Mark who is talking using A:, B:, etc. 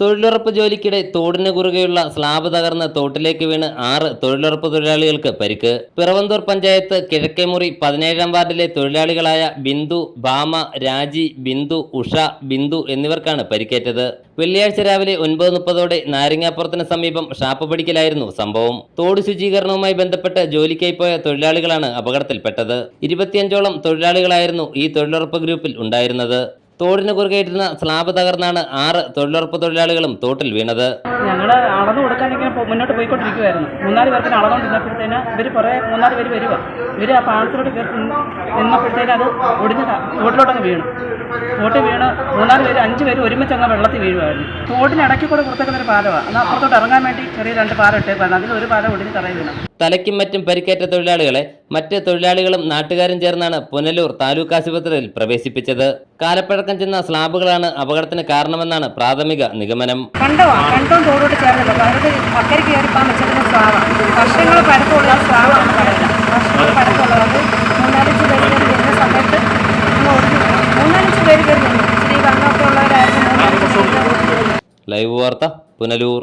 A: തൊഴിലുറപ്പ് ജോലിക്കിടെ തോടിന് കുറുകെയുള്ള സ്ലാബ് തകർന്ന് തോട്ടിലേക്ക് വീണ് ആറ് തൊഴിലുറപ്പ് തൊഴിലാളികൾക്ക് പരിക്ക്. പിറവന്തൂർ പഞ്ചായത്ത് കിഴക്കേമുറി പതിനേഴാം വാർഡിലെ തൊഴിലാളികളായ ബിന്ദു ഭാമ രാജി ബിന്ദു ഉഷ ബിന്ദു എന്നിവർക്കാണ് പരിക്കേറ്റത്. വെള്ളിയാഴ്ച രാവിലെ ഒൻപത് മുപ്പതോടെ നാരങ്ങാപ്പുറത്തിന് സമീപം ഷാപ്പ് പഠിക്കലായിരുന്നു സംഭവം. തോട് ശുചീകരണവുമായി ബന്ധപ്പെട്ട് ജോലിക്കായി പോയ തൊഴിലാളികളാണ് അപകടത്തിൽപ്പെട്ടത്. ഇരുപത്തിയഞ്ചോളം തൊഴിലാളികളായിരുന്നു ഈ തൊഴിലുറപ്പ് ഗ്രൂപ്പിൽ ഉണ്ടായിരുന്നത്. തോടിന് കുറുകെയിരുന്ന സ്ലാബ് തകർന്നാണ് ആറ് തൊഴിലുറപ്പ് തൊഴിലാളികളും തോട്ടിൽ വീണത്.
B: ഞങ്ങൾ അളന്നു പോ- മുന്നോട്ട് പോയിക്കൊണ്ടിരിക്കുവായിരുന്നു. മൂന്നാൽ പേർക്കിന് അളന്നുകൊണ്ടിരുന്നപ്പോഴത്തേന് ഇവർ കുറേ മൂന്നാൽ പേര് വരിക ഇവർ ആ പാളത്തിലോട്ട് കയറി നിന്ന് നിന്നപ്പോഴത്തേന് അത് ഒടിഞ്ഞ് ബോട്ടിലോട്ടങ്ങ് തോട്ടിലോട്ടങ്ങ് വീണു. തോട്ടിൽ വീണ് മൂന്നാൽ പേര് അഞ്ച് പേര് ഒരുമിച്ച് അങ്ങ് വെള്ളത്തിൽ വീഴുമായിരുന്നു തോടിനിടയ്ക്ക് കൂടെ കൊടുത്തേക്കുന്ന ഒരു പാലമാണ് അത് അപ്പുറത്തോട്ട് ഇറങ്ങാൻ വേണ്ടി ചെറിയ രണ്ട് പാലം ഇട്ടേക്കാണ് അതിൽ ഒരു പാലം ഒടിഞ്ഞ് തറയിൽ വീണു.
A: തലയ്ക്കും മറ്റും പരിക്കേറ്റ തൊഴിലാളികളെ മറ്റ് തൊഴിലാളികളും നാട്ടുകാരും ചേർന്നാണ് പുനലൂർ താലൂക്ക് ആശുപത്രിയിൽ പ്രവേശിപ്പിച്ചത്. കാലപ്പഴക്കം ചെന്ന സ്ലാബുകളാണ് അപകടത്തിന് കാരണമെന്നാണ് പ്രാഥമിക നിഗമനം.
C: കണ്ടോ? കണ്ടോ തോടോട്ട് ചേർന്നില്ല. അക്കരയ്ക്ക് കയറിപ്പാൻ വെച്ചിരുന്ന സ്ലാവാണ് വർഷങ്ങൾ പഴക്കമുള്ള സ്രാവാണ് പറയുന്നത്. വർഷങ്ങൾ പഴക്കമുള്ളത് അത് മൂന്നാലഞ്ച് പേര് കയറി വരുന്ന സമയത്ത് മൂന്നാലഞ്ച് പേര് കയറി നിന്നു ഇച്ചിരി വണ്ണമൊക്കെ ഉള്ളവരായിരുന്നു മൂന്നാലഞ്ച് പേര്
A: ലൈവ് വാർത്ത പുനലൂർ.